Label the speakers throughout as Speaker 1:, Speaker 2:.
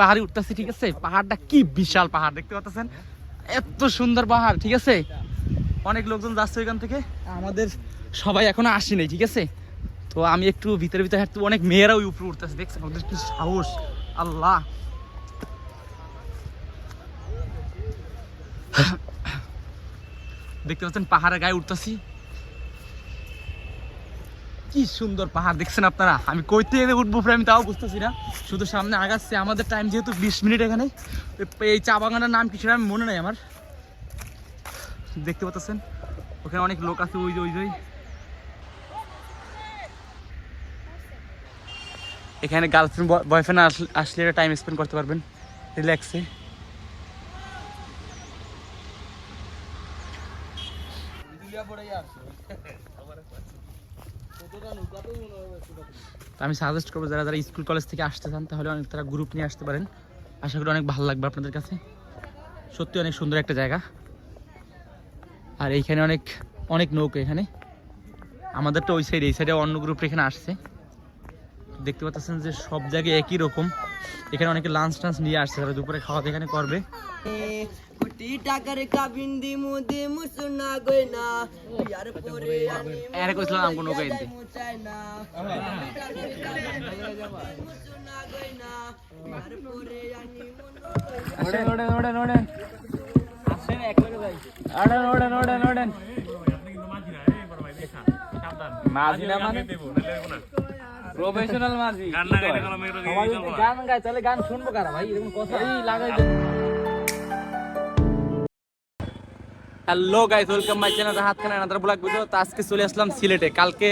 Speaker 1: পাহাড়ে উঠতেছি, ঠিক আছে? পাহাড়টা কি বিশাল পাহাড়, দেখতে পাচ্ছেন? এত সুন্দর পাহাড়, ঠিক আছে? অনেক লোকজন যাচ্ছে ওইখান থেকে। আমাদের সবাই এখনও আসেনি ঠিক আছে? তো আমি একটু ভিতরে ভিতরে হাঁটতে, অনেক মেয়েরা ওই উপরে উঠতেছে, দেখছেন? ওদের কি সাহস! আল্লাহ! দেখতে পাচ্ছেন? পাহাড়ের গায়ে উঠতেছি। কি সুন্দর পাহাড় দেখছেন আপনারা? আমি কইতে উঠবো আমি তাও বুঝতেছি না। শুধু সামনে আগাচ্ছে, আমাদের টাইম যেহেতু বিশ মিনিট এখানে। এই- চা বাগানের নাম কিছু আমি মনে নাই আমার। দেখতে পাচ্ছেন? ওখানে অনেক লোক আছে, ওই যে ওই যে। এখানে গার্লফ্রেন্ড বয়ফ্রেন্ড আসলে টাইম স্পেন্ড করতে পারবেন। রিল্যাক্সে তো আমি সাজেস্ট করব যারা যারা স্কুল কলেজ থেকে আসতে চান, তাহলে অনেক তারা গ্রুপ নিয়ে আসতে পারেন। আশা করি অনেক ভালো লাগবে আপনাদের কাছে। সত্যি অনেক সুন্দর একটা জায়গা। আর এইখানে অনেক অনেক নৌকা এখানে। আমাদের তো ওই সাইডে এই সাইডে অন্য গ্রুপ এখানে আসছে। দেখতে পাচ্ছেন যে সব জায়গায় একই রকম। এখানে অনেকে লাঞ্চ টাঞ্চ নিয়ে আসছে, তারা দুপুরে খাওয়া এখানে করবে।
Speaker 2: কোটি টাকার কাবিন দিমু দিমু সোনা গয়না। বিয়ার পরে আনি
Speaker 1: এর কইছিলাম আমগো নৌকা এনতে।
Speaker 2: মুচাই না। সোনা গয়না বিয়ার পরে আনি মন
Speaker 1: আসেন একবারে ভাই মাঝি না মানে প্রফেশনাল মাঝি গান গায় তাহলে গান শুনব কারা ভাই? এরকম কথা। লাগাই hello guys welcome my channel হাত খানা আনাদার ব্লগ ভিডিও তো আজকে চলে আসলাম সিলেটে। কালকে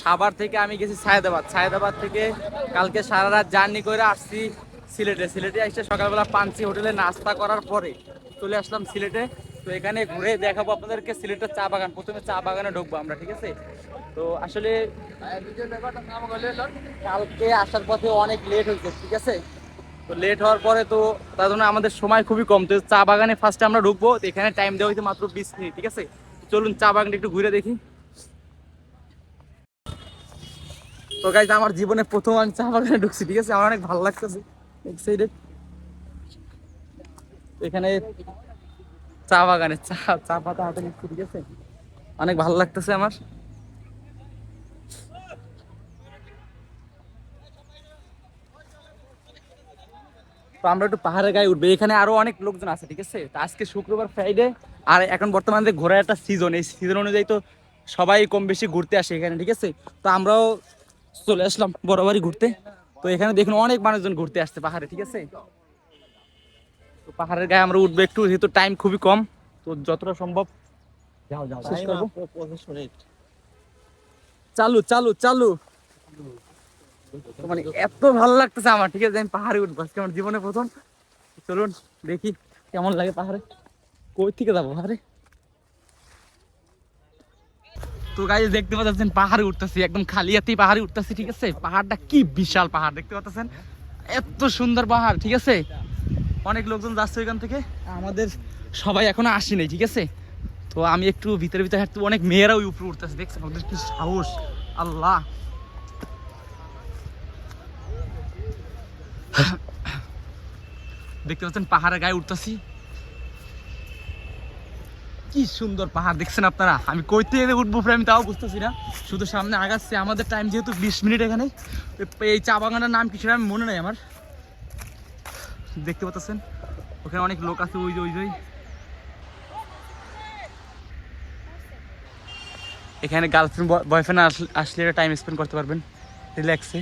Speaker 1: সাভার থেকে আমি গেছি সায়দাবাদ। সায়দাবাদ থেকে কালকে সারা রাত জার্নি করে আসছি সিলেটে। সিলেটে এসে সকালবেলা পানসি হোটেলে নাস্তা করার পরে চলে আসলাম সিলেটে। তো এখানে ঘুরে দেখাবো আপনাদেরকে সিলেটের চা বাগান। প্রথমে চা বাগানে ঢুকবো আমরা, ঠিক আছে? তো আসলে কালকে আসার পথে অনেক লেট হয়েছে, ঠিক আছে? লেট হওয়ার পরে তো তার জন্য আমাদের সময় খুবই কম। তো চা বাগানে ফার্স্টে আমরা ঢুকবো, তো এখানে টাইম দেওয়া হয়েছে মাত্র বিশ মিনিট, ঠিক আছে? চলুন চা বাগানটা একটু ঘুরে দেখি। তো গাইজ আমার জীবনে প্রথম আমি চা বাগানে ঢুকছি, ঠিক আছে? আমার অনেক ভালো লাগতেছে। এখানে চা বাগানে চা চা পাতা হাতে ঠিক আছে? অনেক ভালো লাগতেছে আমার। তো আমরা একটু পাহাড়ের গায়ে উঠবো। এখানে আরও অনেক লোকজন আছে ঠিক আছে? তো আজকে শুক্রবার ফ্রাইডে আর এখন বর্তমানে যে ঘোরার একটা সিজন এই সিজন অনুযায়ী তো সবাই কম বেশি ঘুরতে আসে এখানে ঠিক আছে? তো আমরাও চলে আসলাম বরাবরই ঘুরতে। তো এখানে দেখুন অনেক মানুষজন ঘুরতে আসছে পাহাড়ে ঠিক আছে? তো পাহাড়ের গায়ে আমরা উঠবো একটু যেহেতু টাইম খুবই কম তো যতটা সম্ভব যাও যাও। শেষ করব। চালু চালু চালু। মানে এত ভালো লাগতেছে আমার। ঠিক আছে, আমি পাহাড়ে উঠবো। আজকে আমার জীবনে প্রথম। চলুন, দেখি কেমন লাগে পাহাড়ে। কই থেকে যাব তো গাইজ দেখতে পাচ্ছেন, পাহাড়ে উঠতেছি। একদম খালি পাহাড়ে উঠতেছি, ঠিক আছে? পাহাড়টা কি বিশাল পাহাড়, দেখতে পাচ্ছেন? এত সুন্দর পাহাড়, ঠিক আছে? অনেক লোকজন যাচ্ছে ওইখান থেকে। আমাদের সবাই এখনও আসেনি ঠিক আছে? তো আমি একটু ভিতরে ভিতরে হাঁটতে, অনেক মেয়েরা ওই উপরে উঠতেছে। দেখছেন, ওদের কি সাহস। আল্লাহ! দেখতে পাচ্ছেন, পাহাড়ের গায়ে উঠতেছি। কি সুন্দর পাহাড় দেখছেন আপনারা? আমি কইতে এনে উঠবো আমি তাও বুঝতেছি না। শুধু সামনে আগাচ্ছে, আমাদের টাইম যেহেতু বিশ মিনিট এখানে। এই চা বাগানের নাম কিছু আমি মনে নাই আমার। দেখতে পাচ্ছেন, ওখানে অনেক লোক আছে, ওই যে ওই যে এখানে গার্লফ্রেন্ড বয়ফ্রেন্ড আসলে টাইম স্পেন্ড করতে পারবেন। রিল্যাক্সে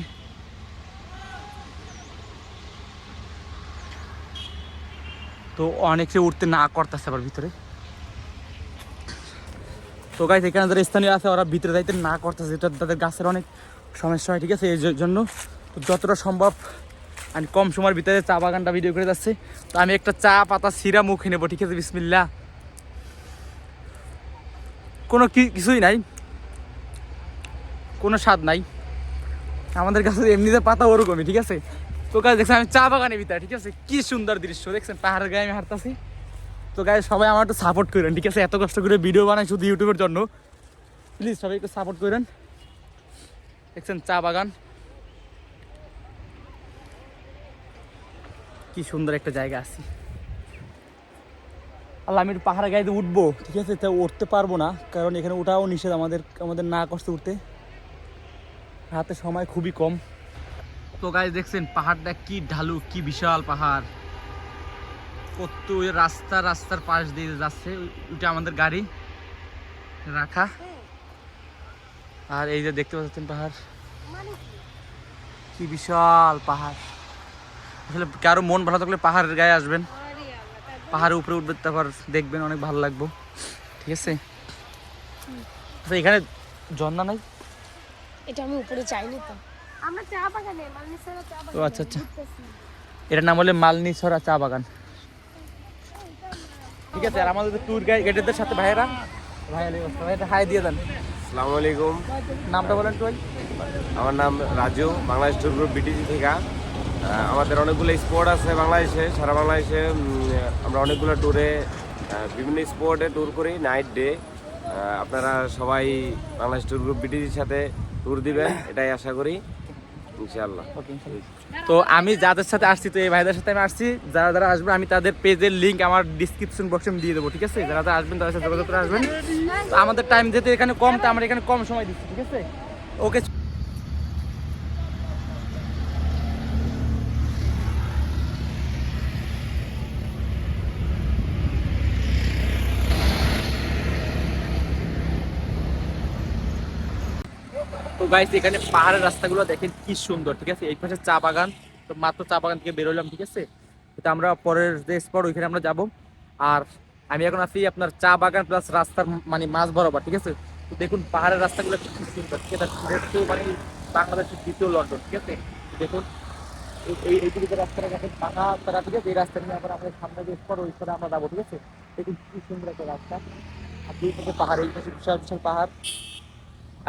Speaker 1: তো অনেকে উঠতে না করতেছে আবার ভিতরে। তো গাইজ এখানে যারা স্থানীয় আছে, ওরা ভিতরে যাইতে না করতেছে। এটা তাদের গাছের অনেক সমস্যা হয়, ঠিক আছে? এই জন্য তো যতটা সম্ভব আমি কম সময়ের ভিতরে চা বাগানটা ভিডিও করে যাচ্ছি। তো আমি একটা চা পাতা সিরা মুখে নেব, ঠিক আছে? বিসমিল্লা কোনো কিছুই নাই। কোনো স্বাদ নাই। আমাদের কাছে এমনিতে পাতা ওরকমই, ঠিক আছে? তো গাছ দেখছেন, আমি চা বাগানের ভিতরে, ঠিক আছে? কি সুন্দর দৃশ্য, দেখছেন? পাহাড়ের গায়ে আমি হাঁটতাছি। তো গায়ে সবাই আমার একটু সাপোর্ট করেন, ঠিক আছে? এত কষ্ট করে ভিডিও বানাই শুধু ইউটিউবের জন্য। প্লিজ সবাই একটু সাপোর্ট করেন। দেখছেন, চা বাগান। কি সুন্দর একটা জায়গা আছে। আল্লাহ, আমি একটু পাহাড়ের গাড়িতে উঠবো, ঠিক আছে? তা উঠতে পারব না, কারণ এখানে ওঠাও নিষেধ আমাদের আমাদের না কষ্ট উঠতে। হাতে সময় খুবই কম। তো গাছ দেখছেন পাহাড়টা কি ঢালু কি বিশাল পাহাড়। কত রাস্তা রাস্তার পাশ দিয়ে যাচ্ছে ওইটা আমাদের গাড়ি রাখা। আর এই যে দেখতে পাচ্ছেন পাহাড়। কি বিশাল পাহাড়। আসলে কারও মন ভালো থাকলে পাহাড়ের গায়ে আসবেন। পাহাড়ের উপরে উঠবে তারপর দেখবেন অনেক ভালো লাগবো। ঠিক আছে? আচ্ছা এখানে ঝর্ণা নাই?
Speaker 3: এটা আমি উপরে চাইনি তো। আমরা চা বাগানে মালনিসারা চা
Speaker 1: ও আচ্ছা আচ্ছা। এটার নাম হলে মালনি ছড়া চা বাগান। ঠিক আছে আর আমাদের ট্যুর গাইড গাইডের সাথে ভাইয়েরা? হাই দিয়ে দেন।
Speaker 4: আসসালামু আলাইকুম।
Speaker 1: নামটা বলেন তো
Speaker 4: আমার নাম Raju Bangladesh tour group BTG থেকে। আমাদের অনেকগুলো স্পট আছে বাংলাদেশে সারা বাংলাদেশে আমরা অনেকগুলো ট্যুরে বিভিন্ন স্পটে ট্যুর করি নাইট ডে আপনারা সবাই বাংলাদেশ ট্যুর গ্রুপ বিটিজির সাথে ট্যুর দিবেন এটাই আশা করি। ইনশাআল্লাহ।
Speaker 1: তো আমি যাদের সাথে আসছি তো এই ভাইদের সাথে আমি আসছি। যারা যারা আসবে আমি তাদের পেজের লিঙ্ক আমার ডিসক্রিপশন বক্সে দিয়ে দেবো ঠিক আছে? যারা যারা আসবেন তাদের সাথে যোগাযোগ করে আসবেন। তো আমাদের টাইম যেতে এখানে কম তো আমরা এখানে কম সময় দিচ্ছি ঠিক আছে? ওকে গাইস এখানে পাহাড়ের রাস্তাগুলো দেখেন কি সুন্দর, ঠিক আছে? এই পাশে চা বাগান, তো মাত্র চা বাগান থেকে বেরোলাম, ঠিক আছে? তো আমরা পরের যে স্পট ওইখানে আমরা যাব। আর আমি এখন আছি আপনার চা বাগান প্লাস রাস্তার মানে মাঝ বরাবর, ঠিক আছে? তো দেখুন, পাহাড়ের রাস্তাগুলো কি সুন্দর, ঠিক আছে? মানে বাংলাদেশের দ্বিতীয় লন্ডন ঠিক আছে? দেখুন, এই- এই এইদিকে যে রাস্তাটা দেখেন, পাকা রাস্তাটা ঠিক আছে? এই রাস্তা নিয়ে আবার আমাদের সামনে যে স্পট ওই স্পটে আমরা যাব, ঠিক আছে? দেখুন, কি সুন্দর একটা রাস্তা। আর দুই পাশে পাহাড়, এই পাশে বিশাল বিশাল পাহাড়।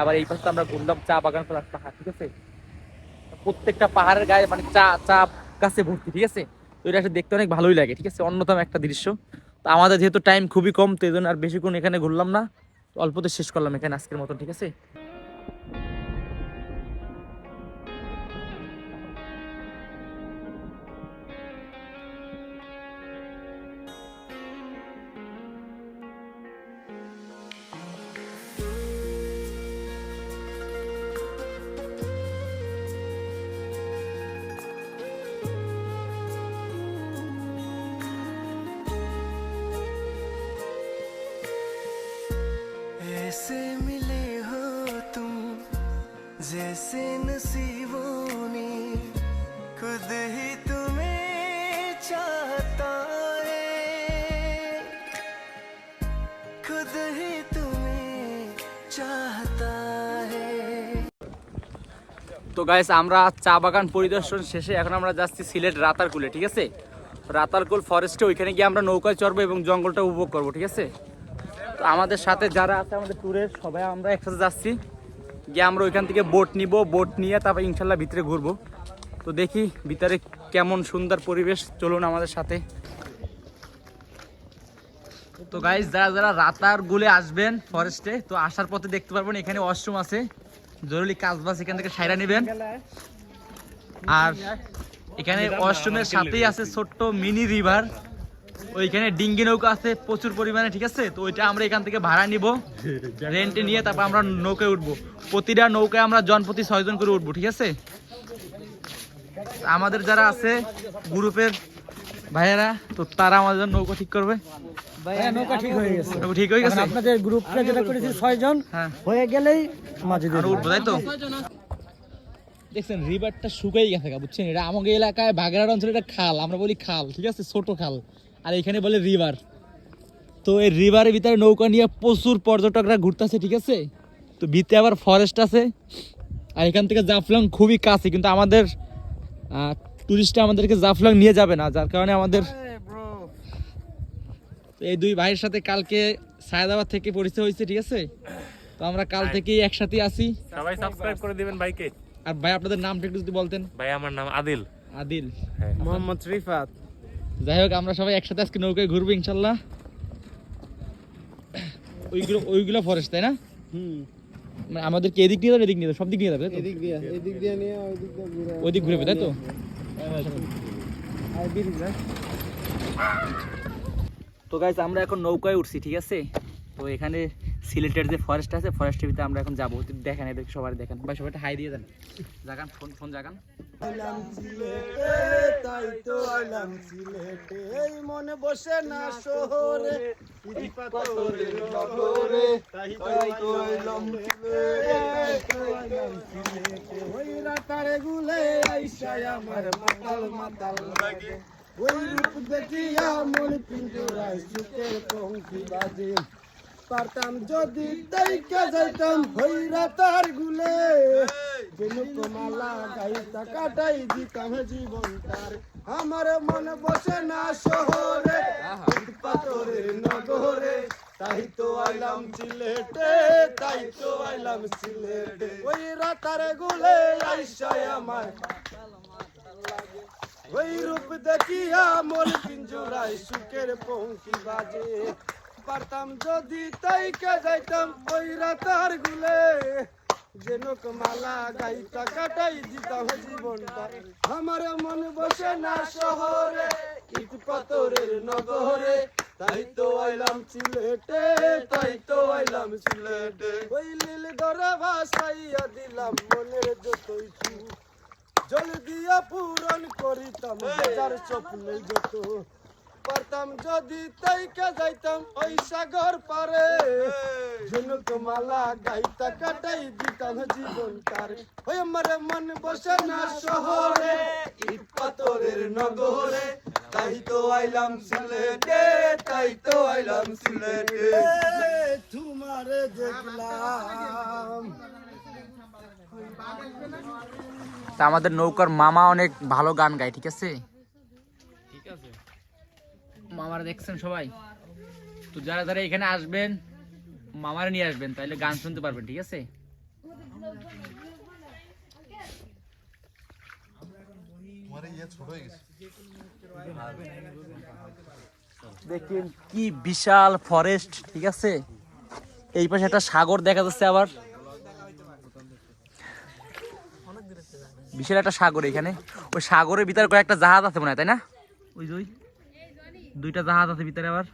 Speaker 1: আবার এই পাশে আমরা ঘুরলাম চা বাগান প্লাস পাহাড়, ঠিক আছে? প্রত্যেকটা পাহাড়ের গায়ে মানে চা চা গাছে ভর্তি, ঠিক আছে? তো এটা একটা দেখতে অনেক ভালোই লাগে, ঠিক আছে? অন্যতম একটা দৃশ্য। তো আমাদের যেহেতু টাইম খুবই কম, তো এই জন্য আর বেশিক্ষণ এখানে ঘুরলাম না। অল্পতে শেষ করলাম এখানে আজকের মতন, ঠিক আছে? তো গাইস আমরা চা বাগান পরিদর্শন শেষে এখন আমরা যাচ্ছি সিলেট রাতারকুলে, ঠিক আছে? রাতারকুল ফরেস্টে ওইখানে গিয়ে আমরা নৌকায় চড়বো এবং জঙ্গলটা উপভোগ করব, ঠিক আছে? তো আমাদের সাথে যারা আছে আমাদের ট্যুরের সবাই আমরা একসাথে যাচ্ছি। গিয়ে আমরা ওইখান থেকে বোট নিব বোট নিয়ে তারপর ইনশাল্লাহ ভিতরে ঘুরবো। তো দেখি ভিতরে কেমন সুন্দর পরিবেশ, চলুন আমাদের সাথে। তো গাইজ যারা যারা রাতার গুলে আসবেন ফরেস্টে তো আসার পথে দেখতে পারবেন এখানে ওয়াশরুম আছে। জরুরি কাজ বাস এখান থেকে সাইরা নেবেন। আর এখানে ওয়াশরুমের সাথেই আছে ছোট্ট মিনি রিভার। ওইখানে ডিঙ্গি নৌকা আছে প্রচুর পরিমাণে ঠিক আছে? তো ওইটা আমরা এখান থেকে ভাড়া নিব। রেন্টে নিয়ে তারপর আমরা নৌকায় উঠবো। প্রতিটা নৌকায় আমরা জনপ্রতি ছয়জন করে উঠবো ঠিক আছে? আমাদের যারা আছে গ্রুপের ভাইয়েরা তো তারা আমাদের নৌকা ঠিক করবে।
Speaker 5: নৌকা ঠিক হয়ে গেছে।
Speaker 1: ঠিক হয়ে গেছে।
Speaker 5: আপনাদের গ্রুপটা যেটা করেছি ছয়জন গেলেই মাঝে
Speaker 1: উঠবো তাই তো? দেখছেন রিভারটা শুকাই গেছে বুঝছেন? এটা আমাকে এলাকায় বাগেরহাট অঞ্চলে এটা খাল আমরা বলি খাল ঠিক আছে? ছোট খাল। আর এখানে বলে রিভার তো এই রিভারের ভিতরে নৌকা নিয়ে প্রচুর পর্যটকরা ঘুরতেছে ঠিক আছে? তো ভিতরে আবার ফরেস্ট আছে। আর এখান থেকে জাফলং খুবই কাছে কিন্তু আমাদের টুরিস্টরা আমাদেরকে জাফলং নিয়ে যাবে না যার কারণে আমাদের তো এই দুই ভাইয়ের সাথে কালকে সায়দাবাদ থেকে পরিচয় হয়েছে ঠিক আছে? তো আমরা কাল থেকেই একসাথে আছি।
Speaker 6: সবাই সাবস্ক্রাইব করে দিবেন ভাইকে।
Speaker 1: আর ভাই আপনাদের নামটা একটু যদি বলতেন।
Speaker 6: ভাই আমার নাম আদিল।
Speaker 1: আদিল।
Speaker 5: মোহাম্মদ রিফাত।
Speaker 1: যাই হোক আমরা সবাই একসাথে আজকে নৌকায় ঘুরবো ইনশাল্লাহ। ওইগুলো ওইগুলো ফরেস্ট তাই না?
Speaker 5: হুম।
Speaker 1: মানে আমাদেরকে এদিক নিয়ে যাবে এদিক নিয়ে যাবে? সব দিক নিয়ে যাবে
Speaker 5: এদিক দিয়ে এদিক দিয়ে নিয়ে ওই দিক দিয়ে ঘুরে
Speaker 1: ওই দিক ঘুরে তাই তো? তো গাইজ আমরা এখন নৌকায় উঠছি ঠিক আছে? তো এখানে সিলেটের যে ফরেস্ট আছে ফরেস্টের ভিতরে আমরা এখন যাব। দেখেন এদেরকে সবাই দেখেন। ভাই সবাই হাই দিয়ে দেন। জাগান ফোন ফোন জাগান।
Speaker 5: তাই তো সিলেটে। এই মনে বসে না শহরে ইট পাথরের নগরে তাই তো আইলাম সিলেটে। ওই রাতারে গুলে আইসায় আমার মাতাল মাতাল। লাগে ওই রূপ দেখিয়া বাজে। পারতাম যদি তাইকে যাইতাম তার গুলে। গাইতা কাটাই দিতাম জীবন তার। আমার মন বসে না শহরে নগরে। তাই তো আইলাম সিলেটে, তাই তো আইলাম সিলেটে। ওই রাতারে গুলে আইসায় আমার ওই রূপ দেখিয়া মন পিঞ্জরায় সুখের পঙ্কি বাজে। পারতাম যদি তাইকে যাইতাম ওই রাতার গুলে। যেন মালা গাইতা কাটাই দিতাম জীবনটা। আমার মন বসে না শহরে, ইট পাথরের নগরে। তাই তো আইলাম সিলেটে, তাই তো আইলাম সিলেটে। ওই লীল ধরে ভাসাইয়া দিলাম মনের যতই সুখ। জল দিয়া পূরণ করিতাম হাজার স্বপ্নে যত পারতাম যদি তাইকে যাইতাম ওই সাগর পারে ঝুনুক মালা গাইতা কাটাই দিতাম জীবন তার। ওই আমার মন বসে না শহরে ইট পাথরের নগরে। তাই তো আইলাম সিলেটে তাই তো আইলাম সিলেটে। তোমারে দেখলাম।
Speaker 1: তা আমাদের নৌকার মামা অনেক ভালো গান গায় ঠিক আছে?
Speaker 6: ঠিক আছে।
Speaker 1: মামারা দেখছেন সবাই? তো যারা যারা এখানে আসবেন মামারা নিয়ে আসবেন তাহলে গান শুনতে পারবেন ঠিক আছে? দেখেন কি বিশাল ফরেস্ট ঠিক আছে? এই পাশে একটা সাগর দেখা যাচ্ছে আবার। বিশাল একটা সাগর এখানে। ওই সাগরের ভিতরে কয়েকটা জাহাজ আছে মনে হয় তাই না? ওই যে দুইটা জাহাজ আছে ভিতরে আবার।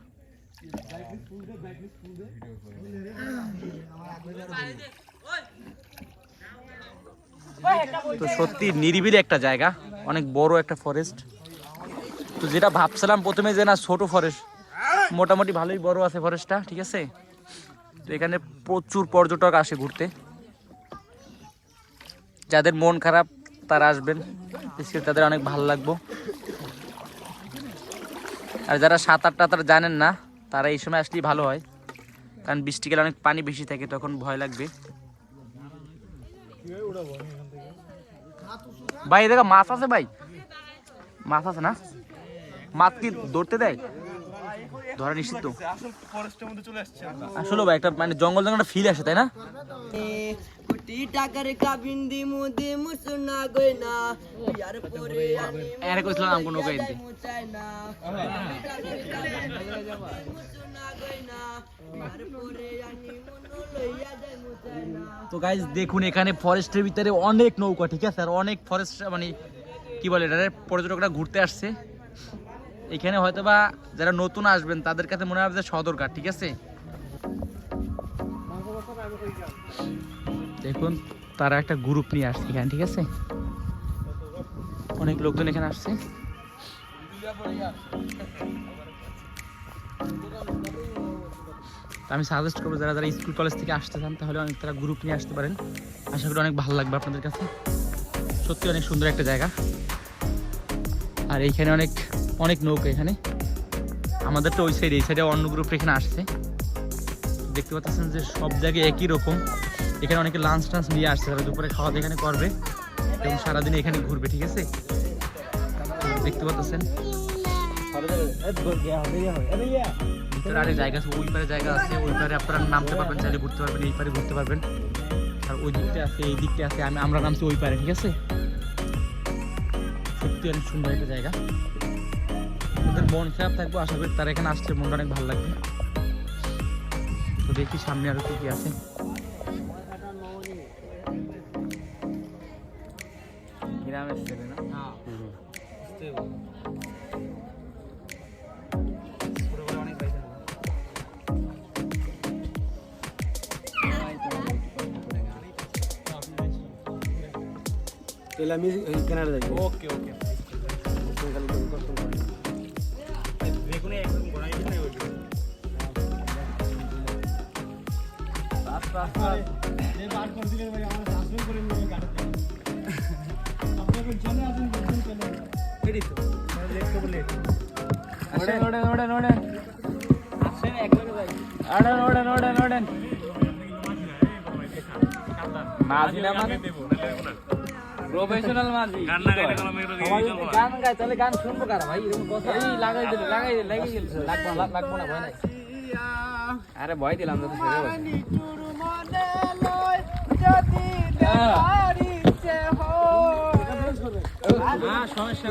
Speaker 1: তো সত্যি নিরিবিলি একটা জায়গা অনেক বড় একটা ফরেস্ট তো যেটা ভাবছিলাম প্রথমে যে না ছোট ফরেস্ট মোটামুটি ভালোই বড় আছে ফরেস্টটা ঠিক আছে? তো এখানে প্রচুর পর্যটক আসে ঘুরতে। যাদের মন খারাপ তারা আসবেন। বিশেষ তাদের অনেক ভালো লাগবো। আর যারা সাঁতার টাতার জানেন না, তারা এই সময় আসলেই ভালো হয়। কারণ বৃষ্টিকালে অনেক পানি বেশি থাকে, তখন ভয় লাগবে। ভাই দেখো মাছ আছে ভাই। মাছ আছে না? মাছ কি ধরতে দেয়? ধরা নিশ্চিত তো? আসলে ভাই একটা মানে জঙ্গল জঙ্গল ফিল আসে তাই
Speaker 2: মনো না।
Speaker 1: তো গাইজ দেখুন এখানে ফরেস্টের ভিতরে অনেক নৌকা ঠিক আছে? আর অনেক ফরেস্ট মানে কি বলে এটা পর্যটকরা ঘুরতে আসছে। এখানে হয়তো বা যারা নতুন আসবেন, তাদের কাছে মনে হবে যে সদরকার ঠিক আছে? দেখুন, তারা একটা গ্রুপ নিয়ে আসছে এখানে, ঠিক আছে? অনেক লোকজন এখানে আসছে। আমি সাজেস্ট করব, যারা যারা স্কুল কলেজ থেকে আসতে চান, তাহলে অনেক তারা গ্রুপ নিয়ে আসতে পারেন। আশা করি অনেক ভালো লাগবে আপনাদের কাছে। সত্যি অনেক সুন্দর একটা জায়গা। আর এইখানে অনেক অনেক নৌকা এখানে। আমাদের তো ওই সাইডে এই সাইডে অন্য গ্রুপ এখানে আসছে। দেখতে পাচ্ছেন যে সব জায়গায় একই রকম। এখানে অনেকে লাঞ্চ টাঞ্চ নিয়ে আসছে, তারা দুপুরে খাওয়া দাওয়া এখানে করবে এবং সারাদিন এখানে ঘুরবে, ঠিক আছে? দেখতে পাচ্ছেন? আরেক জায়গা আছে, ওই পারে জায়গা আছে, ওই পারে আপনারা নামতে পারবেন, চাইলে ঘুরতে পারবেন, এই পারে ঘুরতে পারবেন। আর ওই দিকটা আছে, এই দিকটা আছে, আমি আমরা নামছি ওই পারে, ঠিক আছে? সত্যি অনেক সুন্দর একটা জায়গা। যাদের মন খারাপ থাকবে আশা করি তারা এখানে আসছে মনটা অনেক ভালো লাগবে। তো দেখি সামনে আরও কি কি আছে। না? ওকে ওকে
Speaker 6: ನೋಡೆ
Speaker 1: আসেন একলাগে যাই
Speaker 6: ಆಡ ನೋಡೆ ನೋಡೆ ನೋಡೆ মাঝি না মানে প্রফেশনাল মাঝি
Speaker 1: সবাই যদি গান গায় তাহলে গান শুনবো কারা ভাই এরকম কথা
Speaker 6: এই লাগাই দিল লাগাই দিল লাগাই দিল
Speaker 1: লাগবো না লাগবো না ভয় নাই
Speaker 6: আরে ভয় দিলাম তো সেরে বল
Speaker 1: হ্যাঁ সমস্যা